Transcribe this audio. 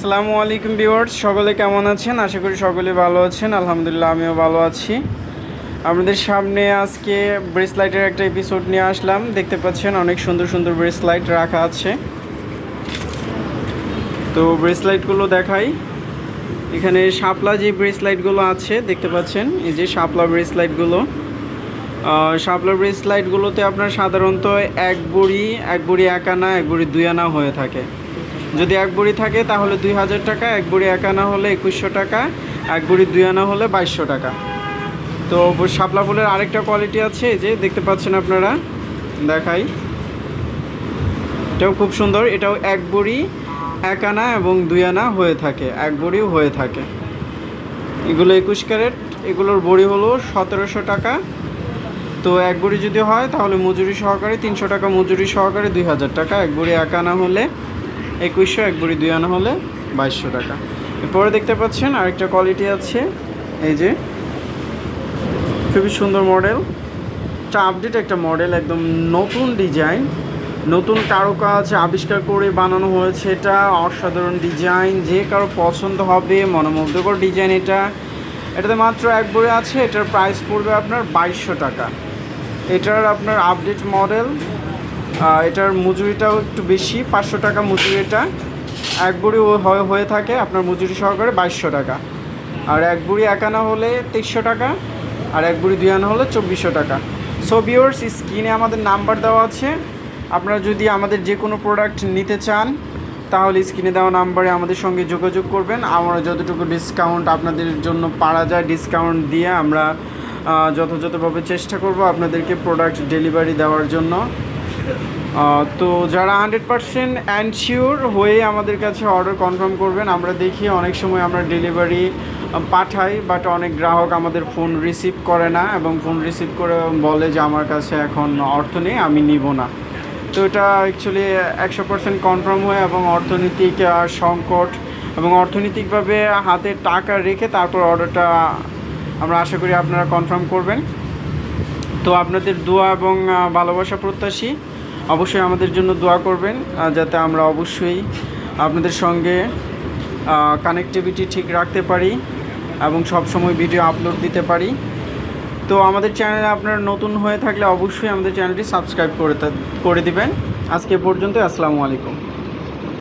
আসসালামু আলাইকুম ভিউয়ার্স, সকলে কেমন আছেন? আশা করি সকলে ভালো আছেন। আলহামদুলিল্লাহ, আমিও ভালো আছি। আপনাদের সামনে আজকে ব্রেসলাইটের একটা এপিসোড নিয়ে আসলাম। দেখতে পাচ্ছেন অনেক সুন্দর সুন্দর ব্রেসলাইট রাখা আছে। তো ব্রেসলাইটগুলো দেখাই। এখানে শাপলা যে ব্রেসলাইটগুলো আছে, দেখতে পাচ্ছেন? এই যে শাপলা ব্রেসলাইটগুলো শাপলা ব্রেসলাইটগুলোতে আপনার সাধারণত এক বড়ি এক বড়ি এক আনা, এক বড়ি দুই আনা হয়ে থাকে। যদি এক বড়ি থাকে তাহলে দুই হাজার টাকা, এক বড়ি এক আনা হলে একুশশো টাকা, এক বড়ি দুই আনা হলে বাইশশো টাকা। তো শাপলা ফুলের আরেকটা কোয়ালিটি আছে যে দেখতে পাচ্ছেন আপনারা, দেখাই। এটাও খুব সুন্দর, এটাও এক বড়ি এক আনা এবং দুই আনা হয়ে থাকে, এক বড়িও হয়ে থাকে। এগুলো একুশ ক্যারেট, এগুলোর বড়ি হলো সতেরোশো টাকা। তো এক বড়ি যদি হয় তাহলে মজুরি সহকারে তিনশো টাকা, মজুরি সহকারে দুই হাজার টাকা, এক বড়ি এক আনা হলে একুশশো, এক বড়ি দুই আনা হলে বাইশশো টাকা। এরপরে দেখতে পাচ্ছেন আরেকটা কোয়ালিটি আছে, এই যে, খুবই সুন্দর মডেল এটা আপডেট একটা মডেল একদম নতুন ডিজাইন নতুন কারুকাজ আবিষ্কার করে বানানো হয়েছে এটা, অসাধারণ ডিজাইন যে কারও পছন্দ হবে, মনোমুগ্ধকর ডিজাইন এটা। এটাতে মাত্র এক বই আছে, এটার প্রাইস পড়বে আপনার বাইশশো টাকা। এটার আপনার আপডেট মডেল এটার মজুরিটাও একটু বেশি, পাঁচশো টাকা মজুরি এটা। এক বুড়ি হয়ে থাকে আপনার মজুরি সহকারে বাইশশো টাকা। আর এক বুড়ি এক আনা হলে তেইশশো টাকা, আর এক বুড়ি দুই আনা হলে চব্বিশশো টাকা। সো ভিওর্স স্ক্রিনে আমাদের নাম্বার দেওয়া আছে। আপনারা যদি আমাদের যে কোনো প্রোডাক্ট নিতে চান, তাহলে স্ক্রিনে দেওয়া নাম্বারে আমাদের সঙ্গে যোগাযোগ করবেন। আমরা যতটুকু ডিসকাউন্ট আপনাদের জন্য পারা যায় ডিসকাউন্ট দিয়ে আমরা যথাযথভাবে চেষ্টা করব আপনাদেরকে প্রোডাক্ট ডেলিভারি দেওয়ার জন্য। তো যারা হান্ড্রেড পারসেন্ট অ্যানশিওর হয়ে আমাদের কাছে অর্ডার কনফার্ম করবেন, আমরা দেখি, অনেক সময় আমরা ডেলিভারি পাঠাই বাট অনেক গ্রাহক আমাদের ফোন রিসিভ করে না এবং ফোন রিসিভ করে বলে যে আমার কাছে এখন অর্থ নেই, আমি নিব না। তো এটা অ্যাকচুয়ালি একশো পার্সেন্ট কনফার্ম হয়ে এবং অর্থনৈতিক সংকট এবং অর্থনৈতিকভাবে হাতে টাকা রেখে তারপর অর্ডারটা আমরা আশা করি আপনারা কনফার্ম করবেন। তো আপনাদের দোয়া এবং ভালোবাসা প্রত্যাশী অবশ্যই আমাদের জন্য দোয়া করবেন যাতে আমরা অবশ্যই আপনাদের সঙ্গে কানেক্টিভিটি ঠিক রাখতে পারি এবং সব সময় ভিডিও আপলোড দিতে পারি। তো আমাদের চ্যানেলে আপনারা নতুন হয়ে থাকলে অবশ্যই আমাদের চ্যানেলটি সাবস্ক্রাইব করে করে দিবেন। আজকে পর্যন্ত আসসালামু আলাইকুম।